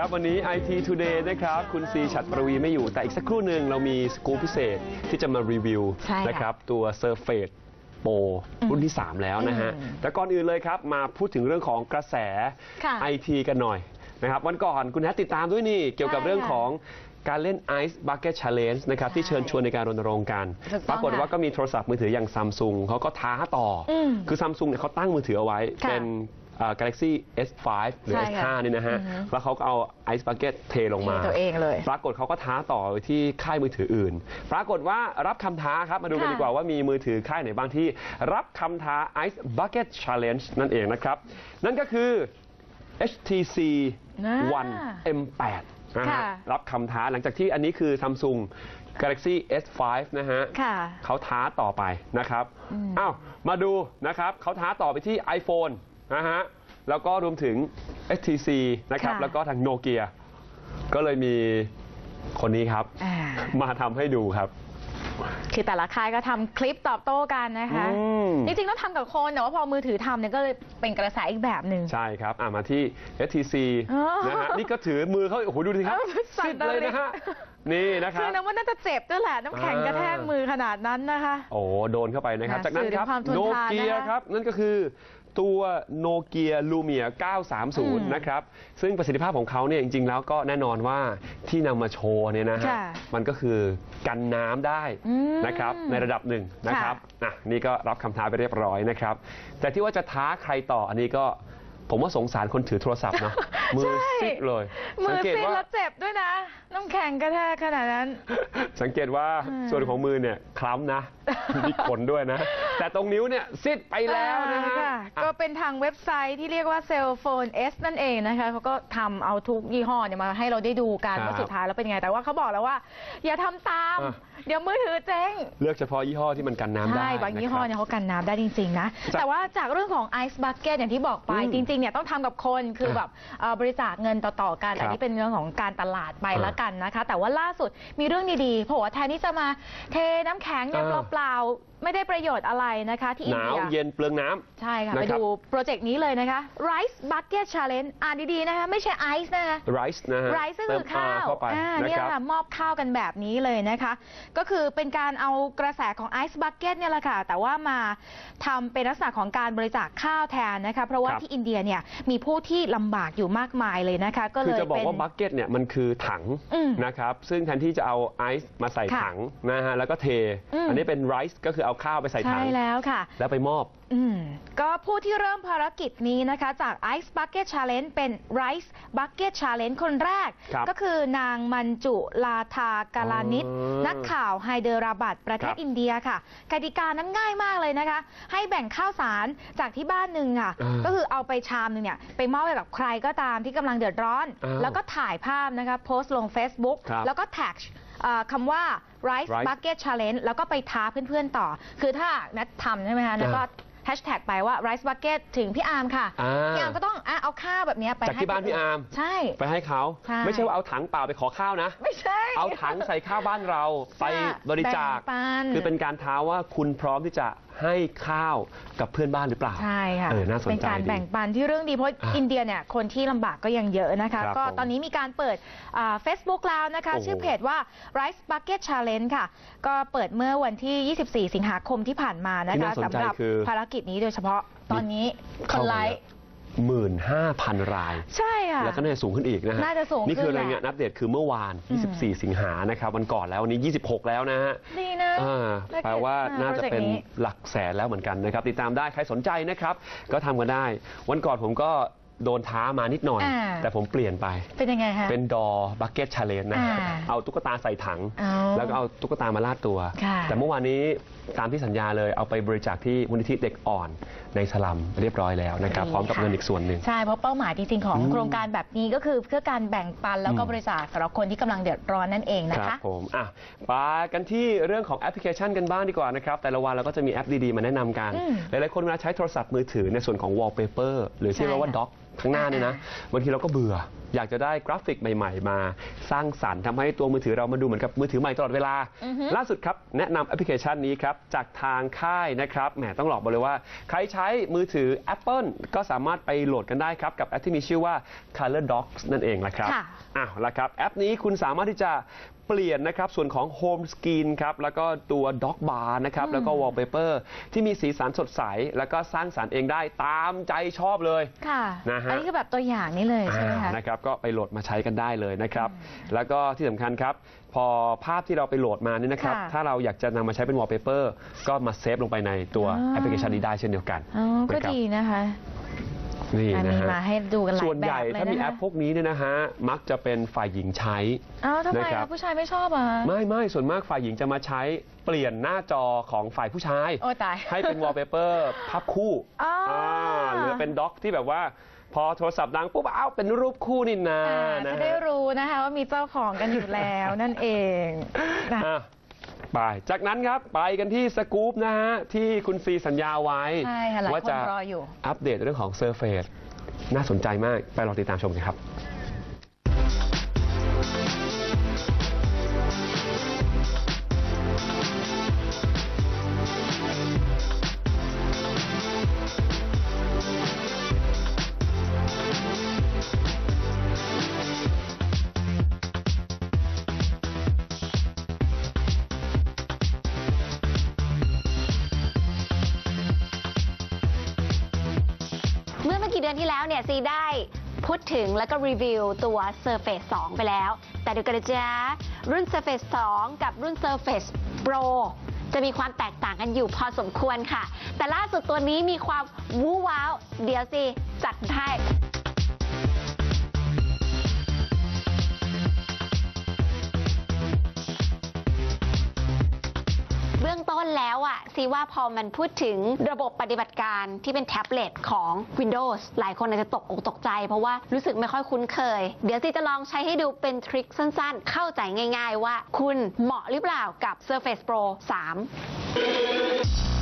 ครับวันนี้ IT Today นะครับ คุณซีฉัดประวีไม่อยู่ แต่อีกสักครู่หนึ่งเรามีสกู๊ปพิเศษที่จะมารีวิวใช่ค่ะนะครับ ตัว Surface Pro รุ่นที่ 3 แล้วนะฮะอืมแต่ก่อนอื่นเลยครับ มาพูดถึงเรื่องของกระแสค่ะ IT กันหน่อยนะครับ วันก่อนคุณแฮทติดตามด้วยนี่ เกี่ยวกับใช่เรื่องค่ะของการเล่น Ice Bucket Challenge นะครับใช่ที่เชิญชวนในการรณรงค์กัน ถูกต้องปรากฏว่าค่ะก็มีโทรศัพท์มือถืออย่างซัมซุงเขาก็ท้าต่ออมคือซัมซุงเนี่ยเขาตั้งมือถือเอาไว้ ค่ะ เป็นเอ่อ Galaxy S5 หรือ ใช่ค่ะ S5 นี่นะฮะ อือฮึ แล้วเขาก็เอา Ice Bucket เทลงมาเทตัวเองเลย ปรากฏเขาก็ท้าต่อไปที่ค่ายมือถืออื่น ปรากฏว่ารับคำท้าครับ มาดูกันค่ะ ดีกว่าว่ามีมือถือค่ายไหนบ้างที่รับคำท้า Ice Bucket Challenge นั่นเองนะครับ นั่นก็คือ HTC อ่า One M8 นะฮะค่ะ รับคำท้าหลังจากที่อันนี้คือ Samsung Galaxy S5 นะฮะ ค่ะ เขาท้าต่อไปนะครับ อ้าว มาดูนะครับ เขาท้าต่อไปที่ iPhone นะฮะแล้วก็รวมถึง HTC นะครับค่ะ แล้วก็ทางโนเกียก็เลยมีคนนี้ครับ อ่ามาทำให้ดูครับ คือแต่ละค่ายก็ทำคลิปตอบโต้กันนะคะ อืม จริงๆต้องทำกับคนแต่ว่าพอมือถือทำเนี่ยก็เลยเป็นกระแสอีกแบบหนึ่ง ใช่ครับอ่ามาที่ HTC อ๋อนะฮะนี่ก็ถือมือเขาโอ้โหดูดิครับเออสั่น ซิดเลยนะฮะนี่นะคคืรัอบน้ำว่าน่าจะเจ็บด้วยแหละน้ำแข็งกระแทกมือขนาดนั้นนะคะ โอ้โดนเข้าไปนะครับนะจากนั้นสื่อถึคงรับความทนโนทานเกียนะคะครับ นั่นก็คือ ตัวโนเกียลูเมียม930 นะครับ ซึ่งประสิทธิภาพของเขาเนี่ยจริง ๆ แล้วก็แน่นอนว่าที่นำมาโชว์เนี่ยนะฮะ ค่ะมันก็คือกันน้ำได้อืมนะครับ ในระดับหนึ่งนะครับอะนี่ก็รับคำท้าไปเรียบร้อยนะครับ แต่ที่ว่าจะท้าใครต่ออันนี้ก็ผมว่าสงสารคนถือโทรศัพท์เนาะมือใช่ซิดเลยมืสัองเกตซีดว่า แล้วเจ็บด้วยนะ น้ำแข็งกระแทกขนาดนั้น สังเกตว่าอืมส่วนของมือเนี่ยคล้ำนะ มีขนด้วยนะ แต่ตรงนิ้วเนี่ยซิดไปแล้วนะฮะอ่าค่อะ ก็เป็นทางเว็บไซต์ที่เรียกว่า Cell Phone S นั่นเองนะคะเขาก็ทำเอาทุกยี่ห้อเนี่ยมาให้เราได้ดูกันครับว่าสุดท้ายแล้วเป็นยังไง แต่ว่าเขาบอกแล้วว่า อย่าทำตาม อะ เดี๋ยวมือถือเจ๊ง เลือกเฉพาะยี่ห้อที่มันกันน้ำได้ใช่ บางยี่ห้อเนี่ยเขากันน้ำได้จริง ๆ นะจากแต่ว่าจากเรื่องของ Ice Bucket อย่างที่บอกไป อืมจริง ๆ เนี่ยต้องทำกับคน คือแบบเอ่อบริจาคเงินต่อ ๆ กัน ครับอันนี้เป็นเรื่องของการตลาดไปอ่าแล้วกันนะคะ แต่ว่าล่าสุดมีเรื่องดีๆเพราะว่าแทนที่จะมาเทน้ำแข็งเนี่ยอ่าเปล่าๆไม่ได้ประโยชน์อะไรนะคะที่หอินนาวเดีย เย็นเปลืองน้ำ ใช่ค่ะนะไปครับ ดูโปรเจกต์นี้เลยนะคะ Rice Bucket Challenge อ่านดีๆนะคะ ไม่ใช่ไอซ์นะคะ rice นะฮะ Rice ก็เติคืมอข้าวเข้าไปอ่านะเนี่ยครับ ค่ะ มอบข้าวกันแบบนี้เลยนะคะ ก็คือเป็นการเอากระแสของ Ice Bucket เนี่ยแหละค่ะ แต่ว่ามาทำเป็นลักษณะของการบริจาคข้าวแทนนะคะ เพราะว่าครับ ที่อินเดียเนี่ยมีผู้ที่ลำบากอยู่มากมายเลยนะคะ ก็คืเลอยจะบอกเป็น ว่าบักเก็ตเนี่ยมันคือถังอืมนะครับ ซึ่งแทนที่จะเอาไอซ์มาใส่ค่ะถังนะฮะแล้วก็เท อืมอันนี้เป็นไรซ์ก็คือเอาข้าวไปใส่ถัใช่งแล้วค่ะ แล้วไปมอบ อืมก็ผู้ที่เริ่มภารกิจนี้นะคะจาก Ice Bucket Challenge เป็น Rice Bucket Challenge คนแรก ครับก็คือนางมันจุลาธากาลานิต อ๋อนักข่าวไฮเดราบัดประเทครัศบอินเดียค่ะกติกานั้นง่ายมากเลยนะคะ ให้แบ่งข้าวสารจากที่บ้านหนึ่งค่ะ อ่าก็คือเอาไปชามหนึ่งเนี่ยไปมอบให้กับใครก็ตามที่กำลังเดือดร้อน อ้าวแล้วก็ถ่ายภาพนะคะโพสต์ลง Facebook ครับ แล้วก็แท็กเอ่อ คำว่า Rice Rice Bucket Challenge แล้วก็ไปท้าเพื่อนๆต่อ คือถ้านัดทำใช่ไหมคะนัดก็แฮชแท็กไปว่า Rice Bucket ถึงพี่อาร์มค่ะ อ่า พี่อาร์มก็ต้องอะเอาข้าวแบบเนี้ยไปจากให้ที่บ้านพี่อาร์มใช่ ไปให้เขา ใช่ ไม่ใช่ว่าเอาถังเปล่าไปขอข้าวนะ ไม่ใช่ เอาถังใส่ข้าวบ้านเราไปบริจาค แบ่งปัน คือเป็นการท้าว่าคุณพร้อมที่จะ ให้ข้าวกับเพื่อนบ้านหรือเปล่าใช่ค่ะเออน่าสนใจเป็นการแบ่งปันที่เรื่องดีเพราะอินเดียเนี่ยคนที่ลำบากก็ยังเยอะนะคะก็ตอนนี้มีการเปิดเฟซบุ๊กแล้วนะคะชื่อเพจว่า Rice Bucket Challenge ค่ะ ก็เปิดเมื่อวันที่ 24 สิงหาคมที่ผ่านมานะคะน่าสำหรับภารกิจนี้โดยเฉพาะตอนนี้คเนไลค์ 15,000 ราย ใช่ค่ะ แล้วก็น่าจะสูงขึ้นอีกนะฮะน่าจะสูงนี่คืออะไรเงี้ยนับเดตคือเมื่อวาน 24 สิงหานะครับวันก่อนแล้ววันนี้ 26 แล้วนะฮะดีนะแปลว่าน่าจะเป็นหลักแสนแล้วเหมือนกันนะครับ ติดตามได้ใครสนใจนะครับ ก็ทำกันได้ วันก่อนผมก็โดนท้ามานิดหน่อยอแต่ผมเปลี่ยนไป เป็นยังไงคะ เป็นดอบักเก็ตชาเลนจ์นะเอาตุ๊กตาใส่ถังแล้วก็เอาตุ๊กตามาลาดตัวแต่เมื่อวานนี้ ตามที่สัญญาเลยเอาไปบริจาคที่มูลนิธิเด็กอ่อนในสลัมเรียบร้อยแล้วนะครับดีพร้อมกับค่ะเงินอีกส่วนหนึ่ง ใช่ เพราะเป้าหมายจริงๆของอืมโครงการแบบนี้ก็คือเพื่อการแบ่งปันแล้วก็อืมบริจาคสำหรับคนที่กำลังเดือดร้อนนั่นเองนะครัคะ บผมอะไปกันที่เรื่องของแอปพลิเคชันกันบ้างดีกว่านะครับ แต่ละวันเราก็จะมีแอปดีๆ มาแนะนำกัน อืมหลายๆคนเวลาใช้โทรศัพท์มือถือในส่วนของ wallpaper หรือที่เรียกว่าใช่ค่ะด็อก ข้างหน้าเนี่ยนะอ่าบางทีเราก็เบื่อ อยากจะได้กราฟิกใหม่ ๆ มาสร้างสรรค์ทำให้ตัวมือถือเรามันดูเหมือนกับมือถือใหม่ตลอดเวลา อือฮึ ล่าสุดครับ แนะนำแอปพลิเคชันนี้ครับ จากทางค่ายนะครับแหมต้องบอกเลยว่า ใครใช้มือถือ Apple ก็สามารถไปโหลดกันได้ครับ กับแอปที่มีชื่อว่า Color Docs นั่นเองนะครับ ค่ะ อ้าวละครับ แอปนี้คุณสามารถที่จะเปลี่ยนนะครับ ส่วนของ Home Screen ครับ แล้วก็ตัว Dock Bar นะครับ แล้วก็ Wallpaper ที่มีสีสันสดใส แล้วก็สร้างสารรค์เองได้ตามใจชอบเลย ค่ะ นะฮะอันนี้คือแบบตัวอย่างนี้เลยใช่ไหมอ่าคะ นะครับก็ไปโหลดมาใช้กันได้เลยนะครับ แล้วก็ที่สำคัญครับ พอภาพที่เราไปโหลดมานี่นะครับ ค่ะถ้าเราอยากจะนำมาใช้เป็น wallpaper ก็มาเซฟลงไปในตัวอ่า แอปพลิเคชันนี้ได้เช่นเดียวกันอ๋อก็นะครับดีนะคะนี่อันนะนี้ฮะมาให้ดูกันหลายส่วนแบใหญ่บเลยถ้ามีนะแอคะปพวกนี้เนี่ยนะฮะมักจะเป็นฝ่ายหญิงใช้ อ้าวทำไมนะครับ คะผู้ชายไม่ชอบอะ ไม่ไม่ส่วนมากฝ่ายหญิงจะมาใช้เปลี่ยนหน้าจอของฝ่ายผู้ชาย โอ้ตายให้เป็น wallpaper ภาพคู่อ๋ออ่าหรือเป็นด็อกที่แบบว่า พอโทรศัพท์ดังปุ๊บอ้าวเป็นรูปคู่นี่นาอ่านะจะฮะได้รู้นะคะว่ามีเจ้าของกันอยู่แล้วนั่นเองนะอะไปจากนั้นครับไปกันที่สกู๊ปนะฮะที่คุณซีสัญญาไว้ ใช่ค่ะหลายว่าคนจะรออยู่ อัปเดตเรื่องของ Surface น่าสนใจมาก ไปรอติดตามชมกันครับ กี่เดือนที่แล้วเนี่ยซีได้พูดถึงแล้วก็รีวิวตัว Surface 2 ไปแล้ว แต่เดี๋ยวกันนะจ๊ะรุ่น Surface 2 กับรุ่น Surface Pro จะมีความแตกต่างกันอยู่พอสมควรค่ะ แต่ล่าสุดตัวนี้มีความวู้ว้าว เดี๋ยวสิ จัดให้ ซิว่าพอมันพูดถึงระบบปฏิบัติการที่เป็นแท็บเล็ตของ Windows หลายคนอาจจะตกอกตกใจ เพราะว่ารู้สึกไม่ค่อยคุ้นเคย เดี๋ยวซีจะลองใช้ให้ดูเป็นทริคสั้นๆ เข้าใจง่ายๆว่าคุณเหมาะหรือเปล่ากับ Surface Pro 3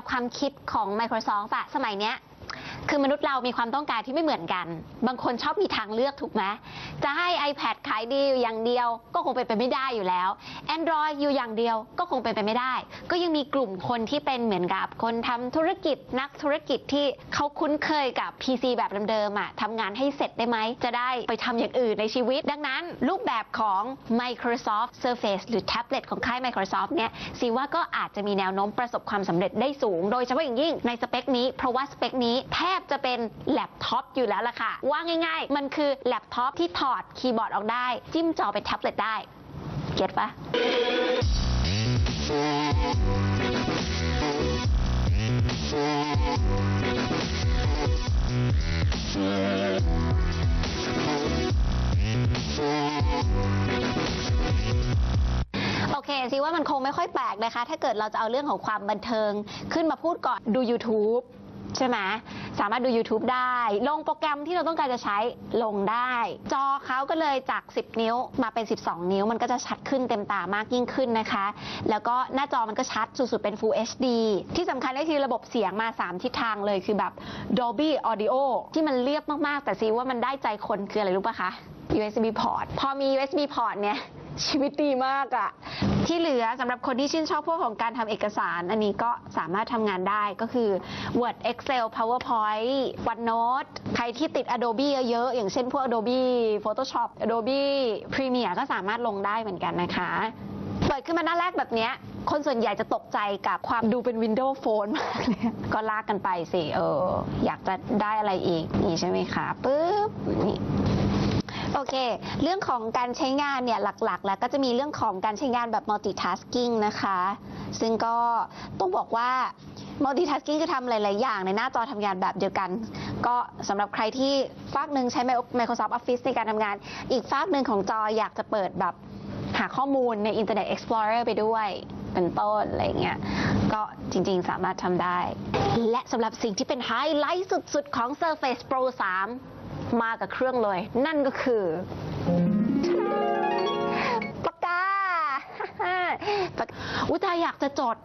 วความคิดของ Microsoft อะสมัยเนี้ยคือมนุษย์เรามีความต้องการที่ไม่เหมือนกัน บางคนชอบมีทางเลือกถูกไหม จะให้ iPad ขายดีอยู่อย่างเดียว ก็คงเป็นไปไม่ได้อยู่แล้ว Android อยู่อย่างเดียวก็คงเป็นไปไม่ได้ ก็ยังมีกลุ่มคนที่เป็นเหมือนกับคนทำธุรกิจนักธุรกิจที่เขาคุ้นเคยกับ PC แบบเดิมๆอะทำงานให้เสร็จได้ไหม จะได้ไปทำอย่างอื่นในชีวิต ดังนั้น รูปแบบของ Microsoft Surface หรือแท็บเล็ตของค่าย Microsoft เนี่ยซีว่าก็อาจจะมีแนวโน้มประสบความสำเร็จได้สูง โดยเฉพาะอย่างยิ่งในสเปคนี้ เพราะว่าสเปคนี้แทบจะเป็นแล็ปท็อปอยู่แล้วล่ะค่ะ ว่าง่ายๆ มันคือแล็ปท็อปที่ถอดคีย์บอร์ดออกได้ จิ้มจอเป็นแท็บเล็ตได้ เก็ตปะโอเคซิว่ามันคงไม่ค่อยแปลกนะคะ ถ้าเกิดเราจะเอาเรื่องของความบันเทิงขึ้นมาพูดก่อนดู YouTube ใช่ไหมสามารถดู YouTube ได้ ลงโปรแกรมที่เราต้องการจะใช้ลงได้ จอเขาก็เลยจาก 10 นิ้วมาเป็น 12 นิ้ว มันก็จะชัดขึ้นเต็มตามากยิ่งขึ้นนะคะ แล้วก็หน้าจอมันก็ชัดสุดๆเป็น Full HD ที่สำคัญก็คือระบบเสียงมา 3 ทิศทางเลยคือแบบ Dolby Audio ที่มันเรียบมากๆ แต่ซีว่ามันได้ใจคนคืออะไรรู้ปะคะ USB port พอมี USB port เนี่ย ชีวิตดีมากอะที่เหลือสำหรับคนที่ชื่นชอบพวกของการทำเอกสาร อันนี้ก็สามารถทำงานได้ก็คือ Word Excel PowerPoint OneNote ใครที่ติด Adobe เยอะๆ อย่างเช่นพวก Adobe Photoshop Adobe Premiere ก็สามารถลงได้เหมือนกันนะคะ เปิดขึ้นมาหน้าแรกแบบเนี้ยคนส่วนใหญ่จะตกใจกับความดูเป็น Windows Phone มากเลยก็ลากกันไปสิ เออ อยากจะได้อะไรอีก นี่ใช่ไหมคะ ปึ๊บนี่ โอเค เรื่องของการใช้งานเนี่ยหลักๆ แล้วก็จะมีเรื่องของการใช้งานแบบ multitasking นะคะ ซึ่งก็ต้องบอกว่า multitasking คือทำหลาย ๆ อย่างในหน้าจอทำงานแบบเดียวกัน ก็สำหรับใครที่ฝากหนึ่งใช้ Microsoft Office ในการทำงาน อีกฝากหนึ่งของจออยากจะเปิดแบบหาข้อมูลใน Internet Explorer ไปด้วยเป็นต้นอะไรเงี้ย ก็จริงๆสามารถทำได้ และสำหรับสิ่งที่เป็นไฮไลท์สุด ๆ ของ Surface Pro 3 มากับเครื่องเลย นั่นก็คือปากกาปากอุตาอยากจะจด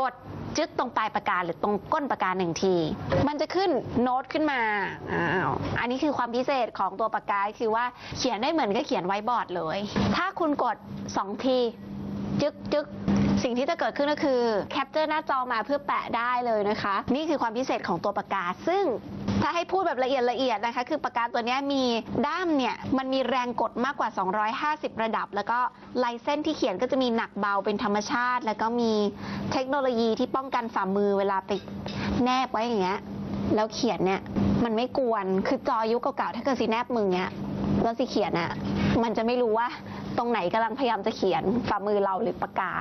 กดจึ๊กตรงปลายปากกาหรือตรงก้นปากกาหนึ่งที มันจะขึ้นโน้ตขึ้นมา อ้าว อันนี้คือความพิเศษของตัวปากกาคือว่าเขียนได้เหมือนกับเขียนไว้บอร์ดเลย ถ้าคุณกด 2 ที จึ๊กจึ๊กสิ่งที่จะเกิดขึ้นก็คือแคปเจอร์หน้าจอมาเพื่อแปะได้เลยนะคะ นี่คือความพิเศษของตัวปากกา ซึ่ง ถ้าให้พูดแบบละเอียดละเอียดนะคะ คือปากกาตัวนี้มีด้ามเนี่ยมันมีแรงกดมากกว่า 250 ระดับ แล้วก็ลายเส้นที่เขียนก็จะมีหนักเบาเป็นธรรมชาติ แล้วก็มีเทคโนโลยีที่ป้องกันฝ่ามือเวลาไปแนบไว้อย่างเงี้ยแล้วเขียนเนี่ยมันไม่กวนคือจอยุคเก่าๆถ้าเกิดสีแนบมือเนี้ยแล้วสิเขียนอะมันจะไม่รู้ว่าตรงไหนกำลังพยายามจะเขียนฝ่ามือเราหรือปากกา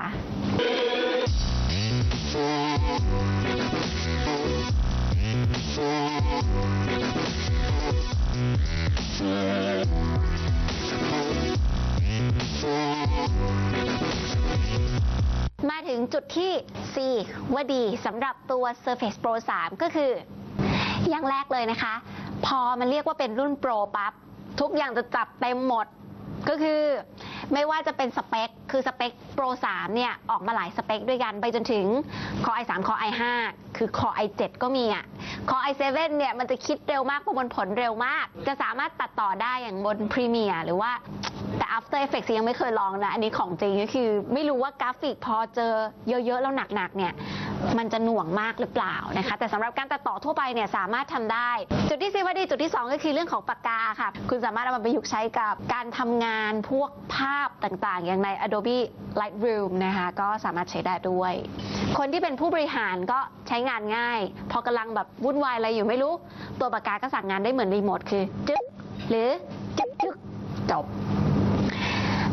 มาถึงจุดที่4ว่าดีสำหรับตัว Surface Pro 3 ก็คือ อย่างแรกเลยนะคะ พอมันเรียกว่าเป็นรุ่นโปรปั๊บทุกอย่างจะจับเต็มหมด ก็คือไม่ว่าจะเป็นสเปค คือสเปค Pro 3 เนี่ย ออกมาหลายสเปคด้วยกัน ไปจนถึง Core i3 Core i5 คือ Core i7 ก็มีอะ Core i7 เนี่ย มันจะคิดเร็วมากประมวลผลเร็วมาก จะสามารถตัดต่อได้อย่างบน Premiere หรือว่าแต่ After Effects ยังไม่เคยลองนะ อันนี้ของจริงก็คือ ไม่รู้ว่ากราฟิกพอเจอเยอะๆ แล้วหนักๆ เนี่ย มันจะหน่วงมากหรือเปล่านะคะ แต่สำหรับการตัดต่อทั่วไปเนี่ยสามารถทำได้ จุดที่ซีว่าดีจุดที่ 2 ก็คือเรื่องของปากกาค่ะ คุณสามารถเอามาประยุกต์ใช้กับการทำงานพวกภาพต่างๆ อย่างใน Adobe Lightroom นะคะก็สามารถใช้ได้ด้วย คนที่เป็นผู้บริหารก็ใช้งานง่าย พอกำลังแบบวุ่นวายอะไรอยู่ไม่รู้ ตัวปากกาก็สั่งงานได้เหมือนรีโมทคือจึ๊กหรือจึ๊กจึ๊กจบ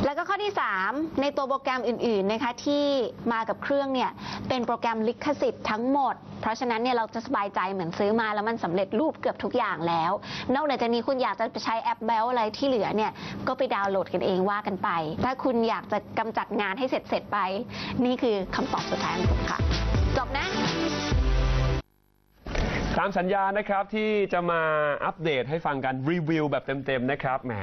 แล้วก็ข้อที่ 3 ในตัวโปรแกรมอื่นๆนะคะที่มากับเครื่องเนี่ยเป็นโปรแกรมลิขสิทธิ์ทั้งหมด เพราะฉะนั้นเนี่ยเราจะสบายใจเหมือนซื้อมาแล้วมันสำเร็จรูปเกือบทุกอย่างแล้ว นอกจากนี้คุณอยากจะไปใช้แอปแบลอะไรที่เหลือเนี่ยก็ไปดาวน์โหลดกันเองว่ากันไป ถ้าคุณอยากจะกำจัดงานให้เสร็จๆไป นี่คือคำตอบสุดท้ายของผมค่ะ จบนะามสัญญานะครับที่จะมาอัปเดตให้ฟังกันรีวิวแบบเต็มๆนะครับแหม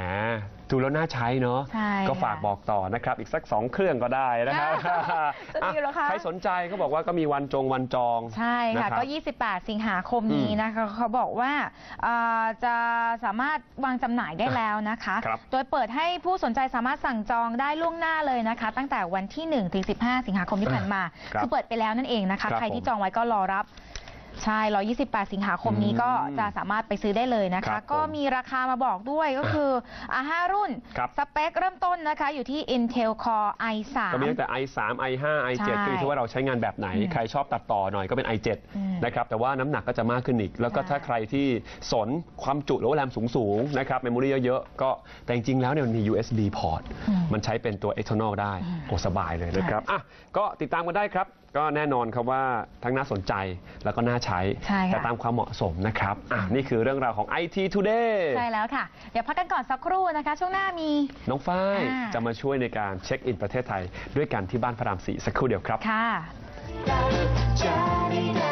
ดูแล้วน่าใช้เนาะใช่ก็ฝากค่ะบอกต่อนะครับ อีกสัก 2 เครื่องก็ได้นะครับจะดีเหรอคะ ใครสนใจเขาบอกว่าก็มีวันจงวันจองใช่ค่ะ นรับ ก็ 28 สิงหาคมนี้นะคะเขาบอกว่าเอ่อจะสามารถวางจำหน่ายได้แล้วนะคะ ครับ โดยเปิดให้ผู้สนใจสามารถสั่งจองได้ล่วงหน้าเลยนะคะ ตั้งแต่วันที่1ถึง15 สิงหาคมที่ผ่านมา ครับอเปิดไปแล้วนั่นเองนะคะ ครับใครที่ผม จองไว้ก็รอรับ ใช่ 128 สิงหาคมนี้อืมก็จะสามารถไปซื้อได้เลยนะครัคะ บผมก็มีราคามาบอกด้วยก็คืออะ5รุ่น ครับ สเปคเริ่มต้นนะคะ อยู่ที่ Intel Core i3 ก็มีตั้งแต่ i3 i5 i7 ใช่ก็อยู่ที่ว่าเราใช้งานแบบไหนอืมใครชอบตัดต่อหน่อยก็เป็น i7 อืมนะครับ แต่ว่าน้ำหนักก็จะมากขึ้นอีก แล้วก็ใช่ ถ้าใครที่สนความจุหรือว่าแรมสูงๆนะครับ เมมโมรีเยอะๆ ก็แต่จริงๆ แล้วเนี่ยมันมี USB port อืมมันใช้เป็นตัว external ได้ โอ้สบายเลยนะครับ อะ ก็ติดตามกันได้ครับก็แน่นอนครับว่าทั้งน่าสนใจแล้วก็น่าใช้ ใช่ค่ะ แต่ตามความเหมาะสมนะครับอะนี่คือเรื่องราวของ IT Today ใช่แล้วค่ะ เดี๋ยวพักกันก่อนสักครู่นะคะ ช่วงหน้ามี น้องฝ้ายอ่า จะมาช่วยในการเช็คอินประเทศไทย ด้วยกันที่บ้านพระรามสี่สักครู่เดียวครับ ค่ะ Johnny, Johnny,